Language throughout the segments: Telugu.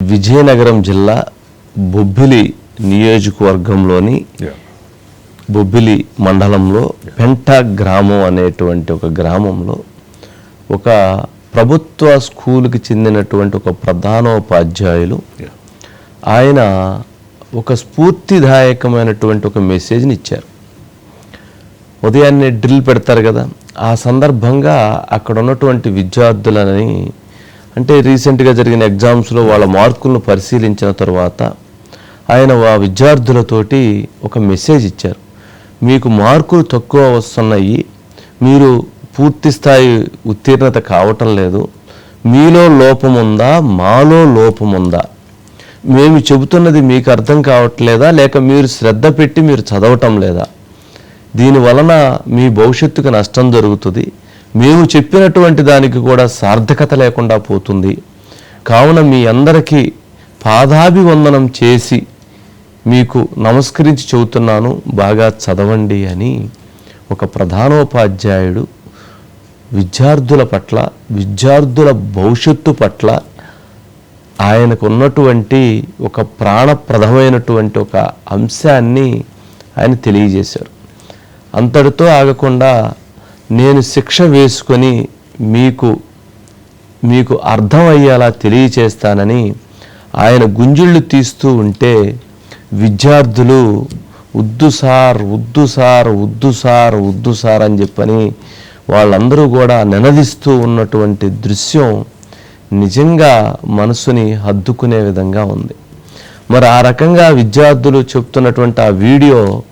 విజయనగరం జిల్లా బొబ్బిలి నియోజకవర్గంలోని బొబ్బిలి మండలంలో పెంట గ్రామం అనేటువంటి ఒక గ్రామంలో ఒక ప్రభుత్వ స్కూల్కి చెందినటువంటి ఒక ప్రధానోపాధ్యాయులు ఆయన ఒక స్ఫూర్తిదాయకమైనటువంటి ఒక మెసేజ్ని ఇచ్చారు. ఉదయాన్నే డ్రిల్ పెడతారు కదా. ఆ సందర్భంగా అక్కడ ఉన్నటువంటి విద్యార్థులని అంటే రీసెంట్గా జరిగిన ఎగ్జామ్స్లో వాళ్ళ మార్కులను పరిశీలించిన తర్వాత ఆయన ఆ విద్యార్థులతోటి ఒక మెసేజ్ ఇచ్చారు. మీకు మార్కులు తక్కువ వస్తున్నాయి. మీరు పూర్తి స్థాయి ఉత్తీర్ణత కావటం లేదు. మీలో లోపం ఉందా? మాలో లోపం ఉందా? మేము చెబుతున్నది మీకు అర్థం కావట్లేదా? లేక మీరు శ్రద్ధ పెట్టి మీరు చదవటం లేదా? దీని వలన మీ భవిష్యత్తుకు నష్టం జరుగుతుంది. మేము చెప్పినటువంటి దానికి కూడా సార్థకత లేకుండా పోతుంది. కావున మీ అందరికీ పాదాభివందనం చేసి మీకు నమస్కరించి చెబుతున్నాను. బాగా చదవండి అని ఒక ప్రధానోపాధ్యాయుడు విద్యార్థుల పట్ల విద్యార్థుల భవిష్యత్తు పట్ల ఆయనకు ఉన్నటువంటి ఒక ప్రాణప్రదమైనటువంటి ఒక అంశాన్ని ఆయన తెలియజేశారు. అంతటితో ఆగకుండా నేను శిక్ష వేసుకొని మీకు మీకు అర్థమయ్యేలా తెలియచేస్తానని ఆయన గుంజుళ్ళు తీస్తూ ఉంటే విద్యార్థులు ఉద్దు సార్ ఉద్దు సార్ ఉద్దు సార్ ఉద్దు సార్ అని చెప్పని వాళ్ళందరూ కూడా నినదిస్తూ ఉన్నటువంటి దృశ్యం నిజంగా మనసుని హద్దుకునే విధంగా ఉంది. మరి ఆ రకంగా విద్యార్థులు చెప్తున్నటువంటి ఆ వీడియో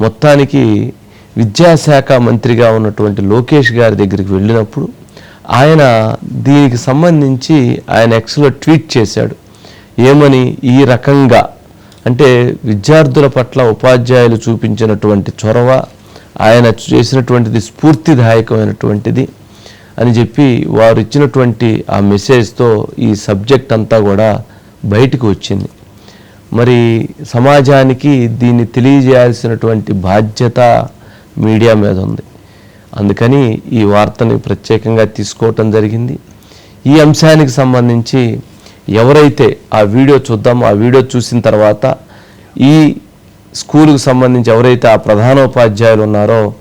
మొత్తానికి విద్యాశాఖ మంత్రిగా ఉన్నటువంటి లోకేష్ గారి దగ్గరికి వెళ్ళినప్పుడు ఆయన దీనికి సంబంధించి ఆయన ఎక్స్లో ట్వీట్ చేశాడు. ఏమని? ఈ రకంగా. అంటే విద్యార్థుల పట్ల ఉపాధ్యాయులు చూపించినటువంటి చొరవ ఆయన చేసినటువంటిది స్ఫూర్తిదాయకమైనటువంటిది అని చెప్పి వారు ఇచ్చినటువంటి ఆ మెసేజ్తో ఈ సబ్జెక్ట్ అంతా కూడా బయటకు వచ్చింది. మరి సమాజానికి దీన్ని తెలియజేయాల్సినటువంటి బాధ్యత మీడియా మీద ఉంది. అందుకని ఈ వార్తని ప్రత్యేకంగా తీసుకోవటం జరిగింది. ఈ అంశానికి సంబంధించి ఎవరైతే ఆ వీడియో చూద్దామో ఆ వీడియో చూసిన తర్వాత ఈ స్కూలుకు సంబంధించి ఎవరైతే ఆ ప్రధానోపాధ్యాయులు ఉన్నారో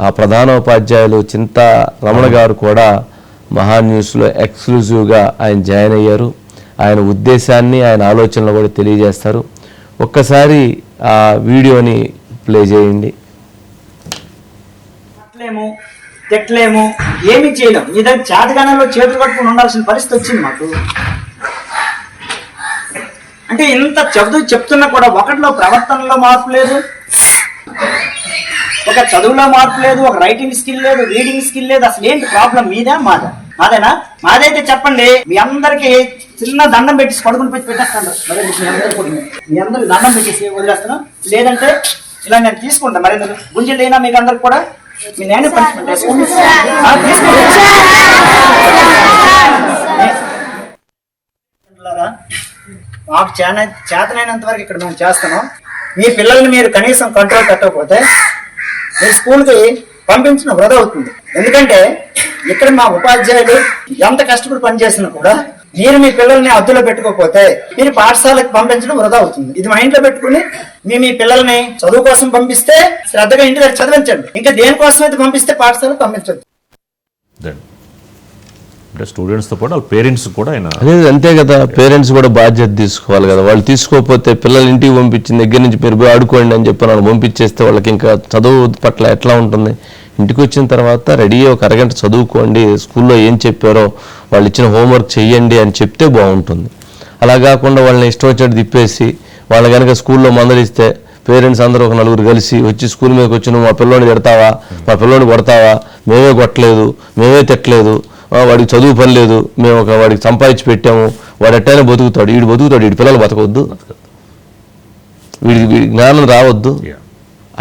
ఆ ప్రధానోపాధ్యాయులు చింత రమణ గారు కూడా మహా న్యూస్లో ఎక్స్క్లూజివ్గా ఆయన జాయిన్ అయ్యారు. ఆయన ఉద్దేశాన్ని ఆయన ఆలోచనలు కూడా తెలియజేస్తారు. ఒక్కసారి ఆ వీడియోని ప్లే చేయండి. చెప్పలేము తిట్టలేము ఏమి చేయలేము నీ దగ్గర చేతగానంలో చేతులు పట్టుకుని ఉండాల్సిన పరిస్థితి వచ్చింది మాకు. అంటే ఇంత చదువు చెప్తున్నా కూడా ఒకటిలో ప్రవర్తనలో మార్పు లేదు ఒక చదువులో మార్పు లేదు ఒక రైటింగ్ స్కిల్ లేదు రీడింగ్ స్కిల్ లేదు. అసలు ఏంటి ప్రాబ్లం మీదా మాదా? మాదేనా? మాదైతే చెప్పండి. మీ అందరికి చిన్న దండం పెట్టి పడుకుని పెట్టి పెట్టేస్తాను. మీ అందరికి దండం పెట్టేసి వదిలేస్తాను. లేదంటే ఇలా నేను తీసుకుంటాను మరి గుంజి లేనా మీకు అందరికి కూడా? మీ పనిష్మెంట్. పిల్లలారా, మాకు చేన చేతనైనంత వరకు ఇక్కడ మేము చేస్తున్నాం. మీ పిల్లల్ని మీరు కనీసం కంట్రోల్ పెట్టకపోతే మీరు స్కూల్కి పంపించిన వృధా అవుతుంది. ఎందుకంటే ఇక్కడ మా ఉపాధ్యాయులు ఎంత కష్టపడి పనిచేసినా కూడా మీరు మీ పిల్లల్ని అద్దులో పెట్టుకోకపోతే మీరు పాఠశాలకు పంపించడం వృధా అవుతుంది. ఇది మైండ్లో పెట్టుకుని మీ మీ పిల్లల్ని చదువు కోసం పంపిస్తే శ్రద్ధగా ఇంటి దగ్గర చదివించండి. ఇంకా దేనికోసం అయితే పంపిస్తే పాఠశాలకు పంపించండి. అంటే స్టూడెంట్స్తో పాటు వాళ్ళ పేరెంట్స్ కూడా ఆయన అదే అంతే కదా. పేరెంట్స్ కూడా బాధ్యత తీసుకోవాలి కదా. వాళ్ళు తీసుకోకపోతే పిల్లలు ఇంటికి పంపించిన దగ్గర నుంచి మీరు పోయి ఆడుకోండి అని చెప్పి వాళ్ళు పంపించేస్తే వాళ్ళకి ఇంకా చదువు పట్ల ఎట్లా ఉంటుంది? ఇంటికి వచ్చిన తర్వాత రెడీ ఒక అరగంట చదువుకోండి స్కూల్లో ఏం చెప్పారో వాళ్ళు ఇచ్చిన హోంవర్క్ చెయ్యండి అని చెప్తే బాగుంటుంది. అలా కాకుండా వాళ్ళని ఇష్టం వచ్చినట్టు తిప్పేసి వాళ్ళు కనుక స్కూల్లో మందలిస్తే పేరెంట్స్ అందరూ ఒక నలుగురు కలిసి వచ్చి స్కూల్ మీదకి వచ్చి నువ్వు మా పిల్లోని తిడతావా? మా పిల్లోని కొడతావా? మేమే కొట్టలేదు మేమే తిట్టలేదు వాడికి చదువు పని లేదు మేము ఒక వాడికి సంపాదించి పెట్టాము వాడు ఎట్టైనా బతుకుతాడు వీడు బతుకుతాడు వీడి పిల్లలు బతకవద్దు. వీడికి వీడి జ్ఞానం రావద్దు.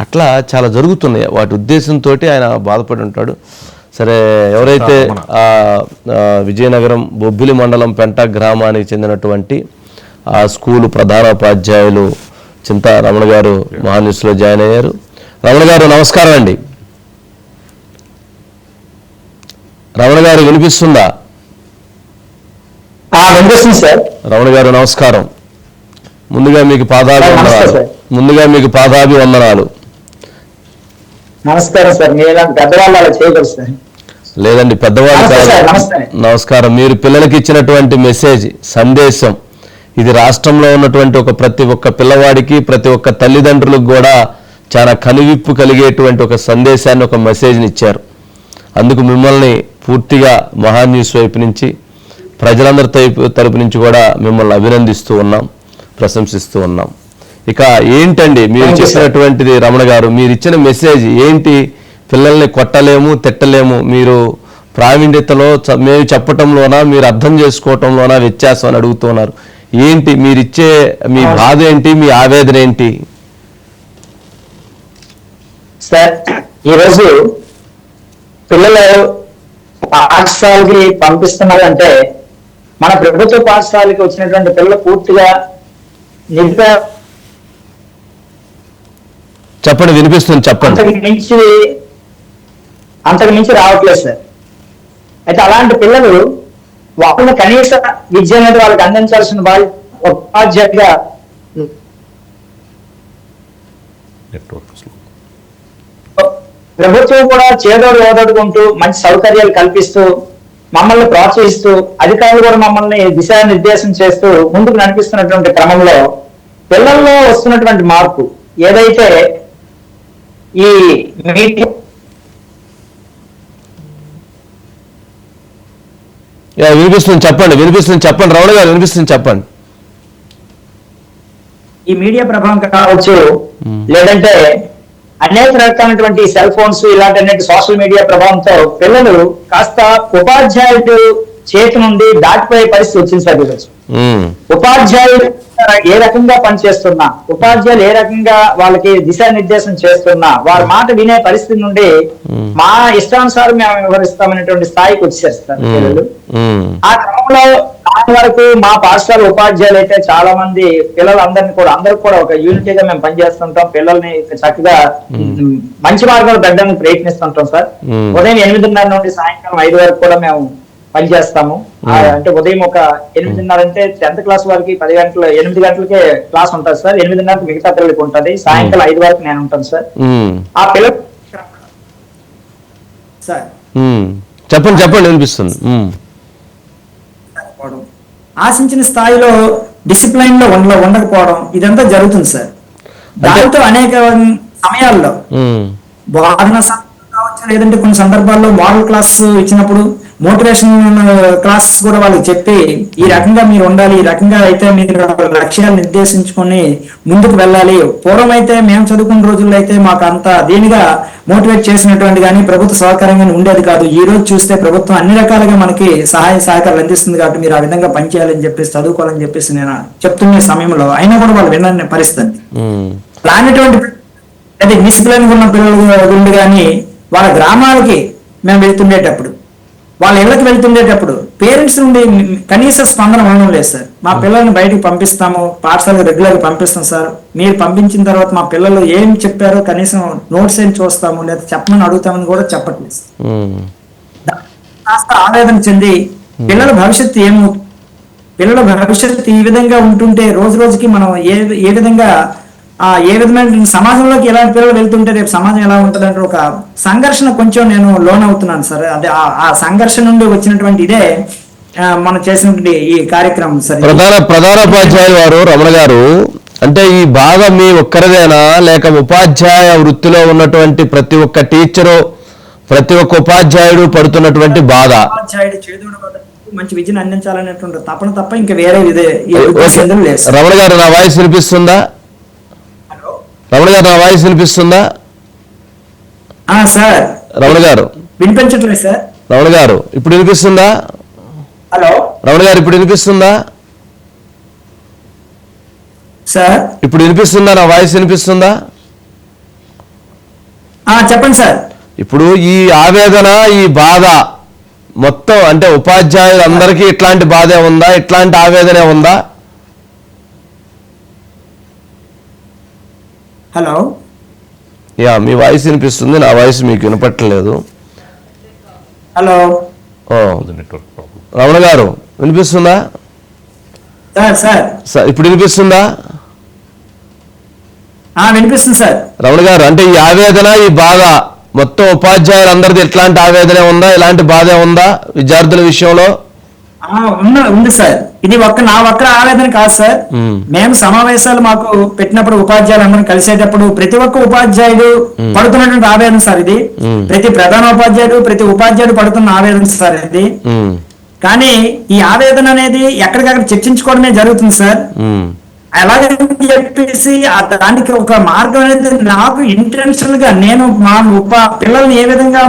అట్లా చాలా జరుగుతున్నాయి. వాటి ఉద్దేశంతో ఆయన బాధపడి ఉంటాడు. సరే ఎవరైతే విజయనగరం బొబ్బిలి మండలం పెంట గ్రామానికి చెందినటువంటి ఆ స్కూలు ప్రధానోపాధ్యాయులు చింత రమణ గారు మహాన్యూస్లో జాయిన్ అయ్యారు. రమణ గారు నమస్కారం అండి. రమణ గారు వినిపిస్తుందా? ఆ వినిపిస్తుంది సార్. రమణ గారు నమస్కారం. ముందుగా మీకు పాదాభి వందనాలు. ముందుగా మీకు పాదాభి వందనాలు నమస్కారం సార్ మీలాంటి పెద్దవాళ్ళు అలా చేయకూడదు సార్. లేదండి పెద్దవాళ్ళు. నమస్కారం. మీరు పిల్లలకి ఇచ్చినటువంటి మెసేజ్ సందేశం ఇది రాష్ట్రంలో ఉన్నటువంటి ఒక ప్రతి ఒక్క పిల్లవాడికి ప్రతి ఒక్క తల్లిదండ్రులకు కూడా చాలా కనువిప్పు కలిగేటువంటి ఒక సందేశాన్ని ఒక మెసేజ్ని ఇచ్చారు. అందుకు మిమ్మల్ని పూర్తిగా మహా న్యూస్ వైపు నుంచి ప్రజలందరి తరపు నుంచి కూడా మిమ్మల్ని అభినందిస్తూ ఉన్నాం ప్రశంసిస్తూ ఉన్నాం. ఇక ఏంటండి మీరు. చెప్పినటువంటిది రమణ గారు మీరు ఇచ్చిన మెసేజ్ ఏంటి? పిల్లల్ని కొట్టలేము తిట్టలేము మీరు ప్రావీణ్యతలో మేము చెప్పటంలోనా మీరు అర్థం చేసుకోవటంలోనా వ్యత్యాసం అని అడుగుతున్నారు. ఏంటి? మీరు ఇచ్చే మీ. బాధ ఏంటి? మీ ఆవేదన ఏంటి? సార్ ఈరోజు పిల్లలు పాఠశాలకి పంపిస్తున్నారంటే మన ప్రభుత్వ పాఠశాలకి వచ్చినటువంటి పిల్లలు పూర్తిగా నిరుపే చెప్పండి వినిపిస్తుంది చెప్పండి. అంతకు మించి అంతకు మించి రావట్లేదు సార్. అయితే అలాంటి పిల్లలు వాళ్ళని కనీస విద్య అనేది వాళ్ళకి అందించాల్సిన వాళ్ళు ప్రభుత్వం కూడా చేదోడు ఓదోడుకుంటూ మంచి సౌకర్యాలు కల్పిస్తూ మమ్మల్ని ప్రోత్సహిస్తూ అధికారులు కూడా మమ్మల్ని దిశానిర్దేశం చేస్తూ ముందుకు నడిపిస్తున్నటువంటి క్రమంలో పిల్లల్లో వస్తున్నటువంటి మార్పు ఏదైతే ఈ యా, వినిపిస్తుంది చెప్పండి వినిపిస్తుంది చెప్పండి. రమణ గారు వినిపిస్తుంది చెప్పండి. ఈ మీడియా ప్రభావం కావచ్చు లేదంటే అనేక రకాలైనటువంటి సెల్ ఫోన్స్ ఇలాంటి సోషల్ మీడియా ప్రభావంతో పిల్లలు కాస్త ఉపాధ్యాయుడు చేతి నుండి దాటిపోయే పరిస్థితి వచ్చింది సార్ ఈరోజు. ఉపాధ్యాయులు ఏ రకంగా పనిచేస్తున్నా ఉపాధ్యాయులు ఏ రకంగా వాళ్ళకి దిశానిర్దేశం చేస్తున్నా వారి మాట వినే పరిస్థితి నుండి మా ఇష్టానుసారం మేము వ్యవహరిస్తామనేటువంటి స్థాయికి వచ్చారు సార్ పిల్లలు. ఆ క్రమంలో దాని వరకు మా పాఠశాల ఉపాధ్యాయులు అయితే చాలా మంది పిల్లలందరినీ కూడా అందరూ కూడా ఒక యూనిటీగా మేము పనిచేస్తుంటాం. పిల్లల్ని చక్కగా మంచి మార్గంలో పెట్టడానికి ప్రయత్నిస్తుంటాం సార్. ఉదయం ఎనిమిదిన్నర నుండి సాయంకాలం ఐదు వరకు కూడా మేము పనిచేస్తాము. ఆ, అంటే ఉదయం ఒక ఎనిమిదిన్నర అంటే టెన్త్ క్లాస్ వరకు పది గంటల ఎనిమిది గంటలకే క్లాస్ ఉంటుంది సార్. ఎనిమిదిన్నరకు మిగతా పిల్లలకి ఉంటుంది. సాయంకాలం ఐదు వరకు నేను ఉంటాను సార్. ఆ పిల్లలు సార్. చెప్పండి చెప్పండి లేకపోవడం ఆశించిన స్థాయిలో డిసిప్లైన్లో ఉండ ఉండకపోవడం ఇదంతా జరుగుతుంది సార్. దాంతో అనేక సమయాల్లో బోధన కావచ్చు లేదంటే కొన్ని సందర్భాల్లో మోడల్ క్లాస్ ఇచ్చినప్పుడు మోటివేషన్ క్లాస్ కూడా వాళ్ళకి చెప్పి ఈ రకంగా మీరు ఉండాలి ఈ రకంగా అయితే మీరు లక్ష్యాలు నిర్దేశించుకొని ముందుకు వెళ్ళాలి. పూర్వం అయితే మేము చదువుకున్న రోజుల్లో అయితే మాకు అంత దీనిగా మోటివేట్ చేసినటువంటి కానీ ప్రభుత్వ సహకారంగా ఉండేది కాదు. ఈ రోజు చూస్తే ప్రభుత్వం అన్ని రకాలుగా మనకి సహాయ సహకారాలు అందిస్తుంది కాబట్టి మీరు ఆ విధంగా పనిచేయాలని చెప్పేసి చదువుకోవాలని చెప్పేసి నేను చెప్తున్న సమయంలో అయినా కూడా వాళ్ళు వినని పరిస్థితి రానటువంటి అదే డిసిప్లిన్ ఉన్న పిల్లలు ఉండి కానీ వాళ్ళ గ్రామాలకి మేము వెళ్తుండేటప్పుడు వాళ్ళ ఇళ్ళకి వెళ్తుండేటప్పుడు పేరెంట్స్ నుండి కనీస స్పందన ఉండడం లేదు సార్. మా పిల్లల్ని బయటికి పంపిస్తాము పాఠశాలకు రెగ్యులర్గా పంపిస్తాం సార్. మీరు పంపించిన తర్వాత మా పిల్లలు ఏం చెప్పారో కనీసం నోట్స్ ఏం చూస్తాము లేదా చెప్పమని అడుగుతామని కూడా చెప్పట్లేదు. ఉమ్, కాస్త ఆవేదన చెంది పిల్లల భవిష్యత్తు ఏమవు పిల్లల భవిష్యత్తు ఈ విధంగా ఉంటుంటే రోజు రోజుకి మనం ఏ ఏ విధంగా ఏ విధమైన సమాజంలోకి ఎలాంటి పిల్లలు వెళ్తుంటే రేపు సమాజం ఎలా ఉంటుంది అంటే ఒక సంఘర్షణ కొంచెం నేను లోన్ అవుతున్నాను సార్. అదే ఆ- ఆ సంఘర్షణ నుండి వచ్చినటువంటి ఇదే ఆ, మనం చేసినటువంటి ఈ కార్యక్రమం సార్. ప్రధాన ప్రధానోపాధ్యాయులు వారు రమణ గారు అంటే ఈ బాధ మీ ఒక్కరిదేనా? లేక ఉపాధ్యాయ వృత్తిలో ఉన్నటువంటి ప్రతి ఒక్క టీచరు ప్రతి ఒక్క ఉపాధ్యాయుడు పడుతున్నటువంటి బాధ? మంచి విద్యను అందించాలనేటువంటి తపన తప్ప ఇంకా వేరే ఇదే. రమణ గారు నా వాయిస్ వినిపిస్తుందా? రమణ గారు నా వాయిస్ వినిపిస్తుందా? సార్. రమణ గారు. వినిపించట్లేదు సార్. రమణ గారు ఇప్పుడు వినిపిస్తుందా? హలో? రమణ గారు ఇప్పుడు వినిపిస్తుందా? సార్. ఇప్పుడు వినిపిస్తుందా? నా వాయిస్ వినిపిస్తుందా? చెప్పండి సార్. ఇప్పుడు ఈ ఆవేదన ఈ బాధ మొత్తం అంటే ఉపాధ్యాయులందరికీ ఇట్లాంటి బాధే ఉందా? ఇట్లాంటి ఆవేదనే ఉందా? హలో యా మీ వాయిస్ వినిపిస్తుంది. నా వాయిస్ మీకు వినపట్టలేదు. హలో ఓ నెట్వర్క్ ప్రాబ్లం రమణ గారు వినిపిస్తుందా? సార్. ఇప్పుడు వినిపిస్తుందా? ఆ, వినిపిస్తుంది సార్. రమణ గారు అంటే ఈ ఆవేదన ఈ బాధ మొత్తం ఉపాధ్యాయులందరిది ఎట్లాంటి ఆవేదన ఉందా? ఇలాంటి బాధ ఉందా విద్యార్థుల విషయంలో? ఉంది సార్. ఇది ఒక్క నా ఒక్క ఆవేదన కాదు సార్. మ్మ్. సమావేశాలు మాకు పెట్టినప్పుడు ఉపాధ్యాయులు అందరం కలిసేటప్పుడు ప్రతి ఒక్క ఉపాధ్యాయుడు పడుతున్నటువంటి ఆవేదన సార్ ఇది. ప్రతి ప్రధాన ఉపాధ్యాయుడు ప్రతి ఉపాధ్యాయుడు పడుతున్న ఆవేదన సార్ ఇది. కానీ ఈ ఆవేదన అనేది ఎక్కడికక్కడ చర్చించుకోవడమే జరుగుతుంది సార్. ఉమ్, అలాగని చెప్పేసి దానికి ఒక మార్గం అనేది నాకు ఇంటెన్షనల్గా నేను మా ఉప పిల్లల్ని ఏ విధంగా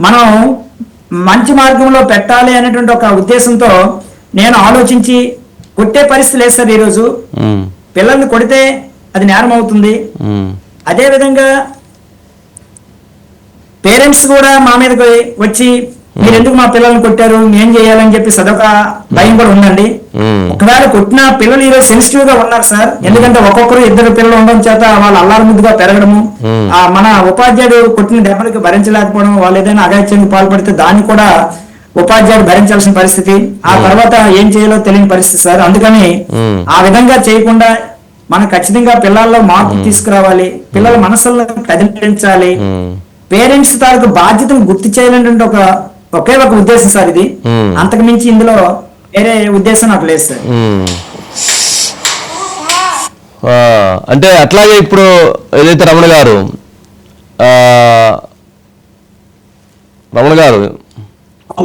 మనం మంచి మార్గంలో పెట్టాలి అనేటువంటి ఒక ఉద్దేశంతో నేను ఆలోచించి కొట్టే పరిస్థితి లేదు సార్ ఈరోజు. పిల్లల్ని కొడితే అది నేరం అవుతుంది ఉమ్, అదే విధంగా పేరెంట్స్ కూడా మా మీదకి వచ్చి మీరు ఎందుకు మా పిల్లల్ని కొట్టారు? ఏం చేయాలని చెప్పి అదొక భయం కూడా ఉందండి. ఒకవేళ కొట్టిన పిల్లలు ఈరోజు సెన్సిటివ్గా ఉన్నారు సార్. ఎందుకంటే ఒక్కొక్కరు ఇద్దరు పిల్లలు ఉండడం చేత వాళ్ళు అల్లారు ముద్దుగా పెరగడము. ఆ మన ఉపాధ్యాయుడు కొట్టిన దెబ్బలకి భరించలేకపోవడం వాళ్ళు ఏదైనా అగాత్యానికి పాల్పడితే దాన్ని కూడా ఉపాధ్యాయుడు భరించాల్సిన పరిస్థితి. ఆ తర్వాత ఏం చేయాలో తెలియని పరిస్థితి సార్. అందుకని. ఆ విధంగా చేయకుండా మనం ఖచ్చితంగా పిల్లల్లో మార్పు తీసుకురావాలి. పిల్లల మనసుల్లో కదిలించాలి. పేరెంట్స్ తాలూకు బాధ్యతను గుర్తు చేయాలనేటువంటి ఒక ఒకే ఒక ఉద్దేశం సార్ ఇది. అంతకు మించి ఇందులో వేరే ఉద్దేశం నాకు లేదు సార్. అంటే అట్లాగే ఇప్పుడు ఏదైతే రమణ గారు రమణ గారు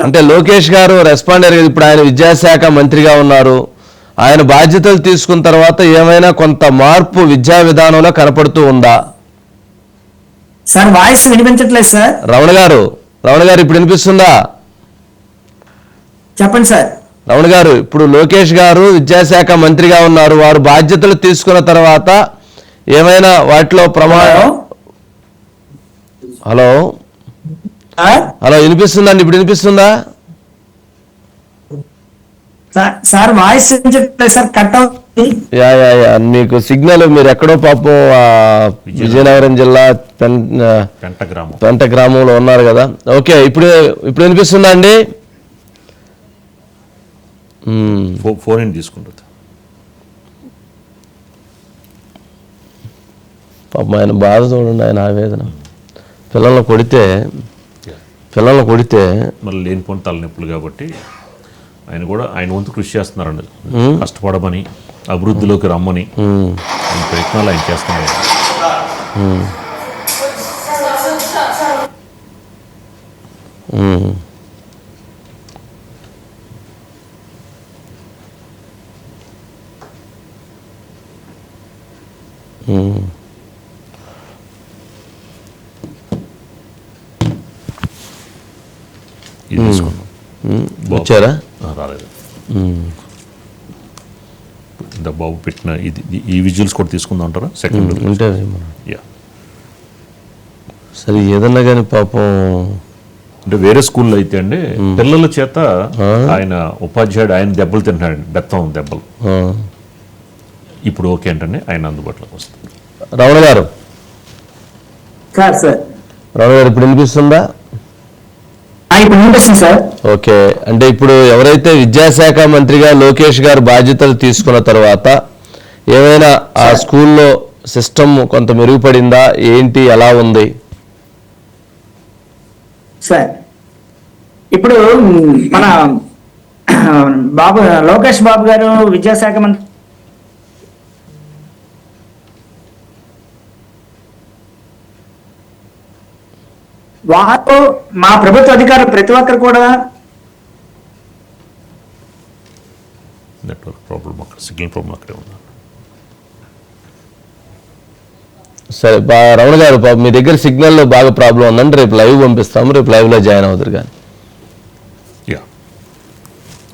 అంటే లోకేష్ గారు రెస్పాండర్ ఇప్పుడు ఆయన విద్యాశాఖ మంత్రిగా ఉన్నారు. ఆయన బాధ్యతలు తీసుకున్న తర్వాత ఏమైనా కొంత మార్పు విద్యా విధానంలో కనపడుతూ ఉందా? సార్ వాయిస్ వినిపించట్లేదు సార్. రమణ గారు రమణ గారు ఇప్పుడు వినిపిస్తుందా? చెప్పండి సార్. రమణ గారు ఇప్పుడు లోకేష్ గారు విద్యాశాఖ మంత్రిగా ఉన్నారు. వారు బాధ్యతలు తీసుకున్న తర్వాత ఏమైనా వాటిలో ప్రమాదం హలో? హలో? వినిపిస్తుందండి? ఇప్పుడు వినిపిస్తుందా? Sir- voice sir. కట్ అవుతుంది యా యా యా. మీకు సిగ్నల్ మీరు ఎక్కడో పాపం విజయనగరం. జిల్లా పెంట గ్రామంలో ఉన్నారు కదా. ఓకే ఇప్పుడు ఇప్పుడు వినిపిస్తుందా అండి? ఫోన్ తీసుకుంటుంది పాపం ఆయన బాధ చూడండి ఆయన ఆవేదన. పిల్లల్ని కొడితే పిల్లల్ని కొడితే మళ్ళీ లేనిపోని తలనొప్పులు కాబట్టి ఆయన కూడా ఆయన వంతు కృషి చేస్తున్నారండి. కష్టపడమని అభివృద్ధిలోకి రమ్మని ప్రయత్నాలు ఆయన చేస్తున్నారు. బాబు. వచ్చారా ఆ, రాలేదు మ్మ్. ఇంత బాబు పెట్టిన ఇది ఈ- విజువల్స్ కూడా తీసుకుందాం అంటారా? సెకండ్ యా సరే ఏదన్నా కానీ పాపం అంటే వేరే స్కూల్లో అయితే అండి పిల్లల చేత ఆయన ఉపాధ్యాయుడు ఆయన దెబ్బలు తింటున్నాడు బెత్తం దెబ్బలు. ఇప్పుడు ఓకే అంటే ఆయన అందుబాటులోకి వస్తుంది. రమణ గారు. Sir sir. రమణ గారు ఇప్పుడు వినిపిస్తుందా? ఇప్పుడు వినిపిస్తుంది సార్? ఓకే అంటే ఇప్పుడు ఎవరైతే విద్యాశాఖ మంత్రిగా లోకేష్ గారు బాధ్యతలు తీసుకున్న తర్వాత ఏమైనా ఆ స్కూల్లో సిస్టమ్ కొంత మెరుగుపడిందా? ఏంటి? ఎలా ఉంది? సార్ ఇప్పుడు మన బాబు లోకేష్ బాబు గారు విద్యాశాఖ మంత్రి వారు మా ప్రభుత్వ అధికారులు ప్రతి ఒక్కరు కూడా నెట్వర్క్ ప్రాబ్లం అక్కడ సిగ్నల్ ప్రాబ్లం అక్కడే ఉంది. సరే బా రమణ గారు మీ దగ్గర సిగ్నల్ బాగా ప్రాబ్లం ఉందంటే రేపు లైవ్ పంపిస్తాము. రేపు లైవ్లో జాయిన్ అవుతారు కానీ. యా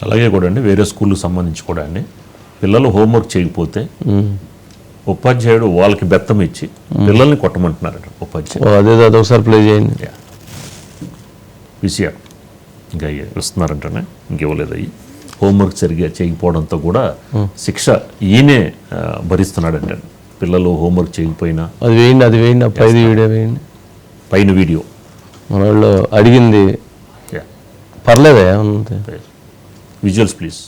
అలాగే కూడా అండి వేరే స్కూల్కి సంబంధించి కూడా అండి. పిల్లలు హోంవర్క్ చేయకపోతే ఉపాధ్యాయుడు వాళ్ళకి బెత్తం ఇచ్చి పిల్లల్ని కొట్టమంటున్నారట ఓ ఉపాధ్యాయుడు అదే అదే ఒకసారి ప్లే చేయండి. విషయాలు ఇంకా వస్తున్నారంటేనే ఇంకివ్వలేదు అయ్యి హోంవర్క్ సరిగ్గా చేయకపోవడంతో కూడా శిక్ష ఈయనే భరిస్తున్నాడంట. పిల్లలు హోంవర్క్ చేయకపోయినా అది వేయండి అది వేయండి పైన వీడియో వేయండి. పైన వీడియో. మన వాళ్ళు అడిగింది పర్లేదే విజువల్స్ ప్లీజ్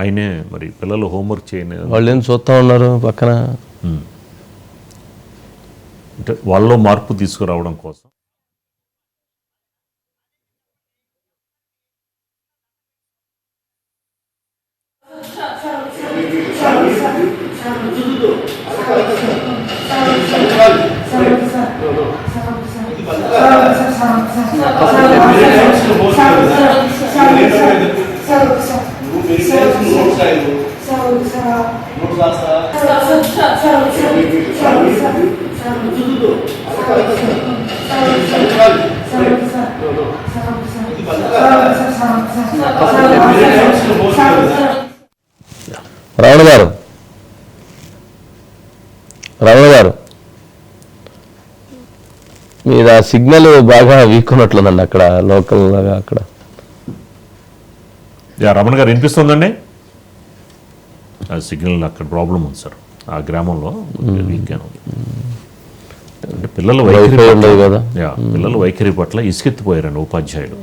ఆయనే మరి పిల్లలు హోంవర్క్ చేయని వాళ్ళు ఏం చూస్తూ ఉన్నారు పక్కన? అంటే వాళ్ళలో మార్పు తీసుకురావడం కోసం. రమణ గారు. రమణ గారు. మీరు ఆ సిగ్నల్ బాగా వీక్ ఉన్నట్లుందండి అక్కడ లోకల్ లాగా అక్కడ. యా రమణ గారు వినిపిస్తుందండి? ఆ సిగ్నల్ అక్కడ ప్రాబ్లం ఉంది సార్. ఆ గ్రామంలో ఉంది. అంటే పిల్లల వైఖరి ఉండదు పట్ల కదా. పిల్లల వైఖరి పట్ల ఇసుకెత్తిపోయారండి ఉపాధ్యాయులు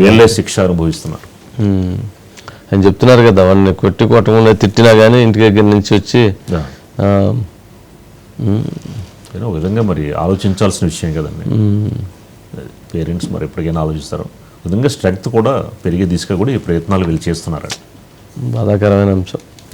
వీళ్ళే శిక్ష అనుభవిస్తున్నారు. అని చెప్తున్నారు కదా వాళ్ళని కొట్టి కొట్టకుండా తిట్టినా కానీ ఇంటి దగ్గర నుంచి వచ్చి ఒక విధంగా మరి ఆలోచించాల్సిన విషయం కదండి. పేరెంట్స్ మరి ఎప్పటికైనా ఆలోచిస్తారు. విధంగా స్ట్రెంగ్త్ కూడా పెరిగే దిశగా కూడా ఈ ప్రయత్నాలు వీళ్ళు చేస్తున్నారండి. బాధాకరమైన అంశం.